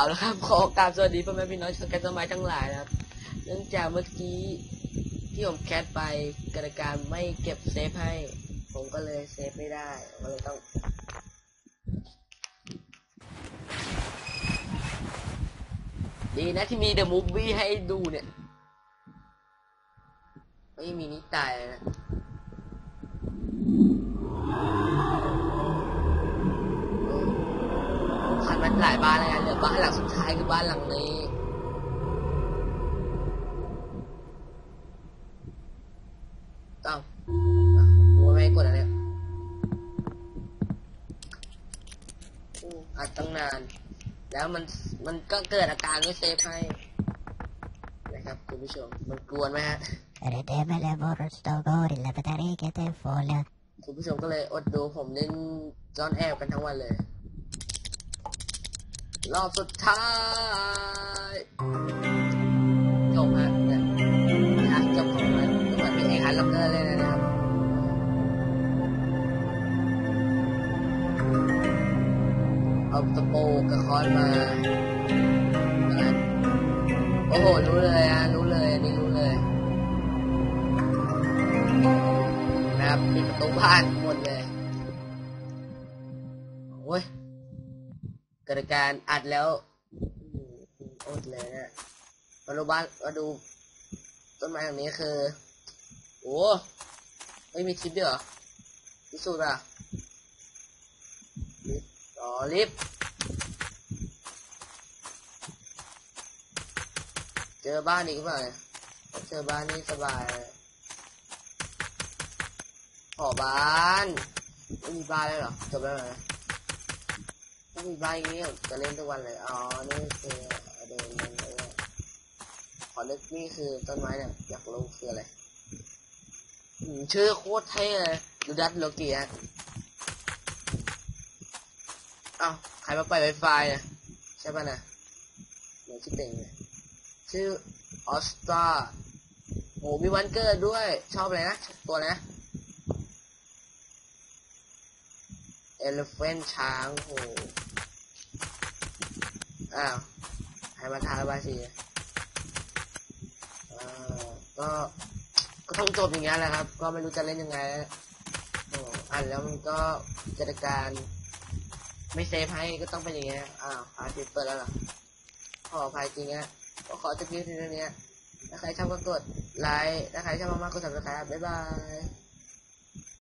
เอาละครับ ขอกราบสวัสดีพ่อแม่พี่น้องชาวแคสมัยทั้งหลายนะครับ เนื่องจากเมื่อกี้ที่ผมแคสไปกระการไม่เก็บเซฟให้ ผมก็เลยเซฟไม่ได้ก็เลยต้องดีนะที่มีเดอะมูฟวี่ให้ดูเนี่ยไม่มีนิตายเลยนะ ผ่านมาหลายบ้านแล้วกันเหลือบ้านหลังสุดท้ายคือบ้านหลังนี้ต้องอะกูไม่ให้กดอะไรอู้อัดตั้งนาน แล้วมันมันก็เกิดอาการไม่เซฟให้นะครับคุณผู้ชม มันกวนไหมฮะ Redemele vorstogori la patareke folia. คุณผู้ชมก็เลยอดดูผมเล่นซ่อนแอบกันทั้งวันเลย รอบสุดท้ายจบฮะเนี่ยนะจบของมันก็เหมือนเป็นเอกหันลับเนินเลยนะครับเอาตะปูกระคอนมาโอ้โห รู้เลยอะรู้เลยอันนี้รู้เลยนะครับปิดประตูบ้านหมดเลยโอ้ย กิดการอัดแล้วอืมอดเลยนะมาดูบ้านมาดูต้นไม้แบบนี้คือโอ้ไม่มีคลิปด้วยเหรอพิสูจน์อะลิฟต์อ๋อลิฟต์เจอบ้านอีกหรอเปล่าเจอบ้านนี่สบายขอบ้านไม่มีบ้านเลยเหรอจบแล้วเหรอ ถ้ามีบ้านอย่างนี้จะเล่นทุกวันเลย อ๋อ นี่คือเดินเดินเลยขอนึกนี่คือต้นไม้เนี่ยอยากรู้คืออะไรชื่อโคตรเท่เลยดูดัตโลกีฮะอ้าวใครมาปไวไฟเนี่ยใช่ป่ะนะเหมือนชื่อเต็งเลยชื่อออสตาโอ้มีวันเกิดด้วย ชอบอะไรนะ ตัวนะเอลเฟนช้างโห อ้าวให้มาทายบาสีอ่าก็ก็ต้องจบอย่างเงี้ยแหละครับ ก็ไม่รู้จะเล่นยังไงโอ้อ่านแล้วมันก็จัดการ ไม่เซฟให้ก็ต้องเป็นอย่างเงี้ยอ้าวอาทิตย์เปิดแล้วเหรอขออภัยจริงนะก็ขอจะพิมพ์ทีนี้ถ้าใครชอบก็กดไลค์ถ้าใครชอบมากๆก็กดซับสไครต์บ๊ายบาย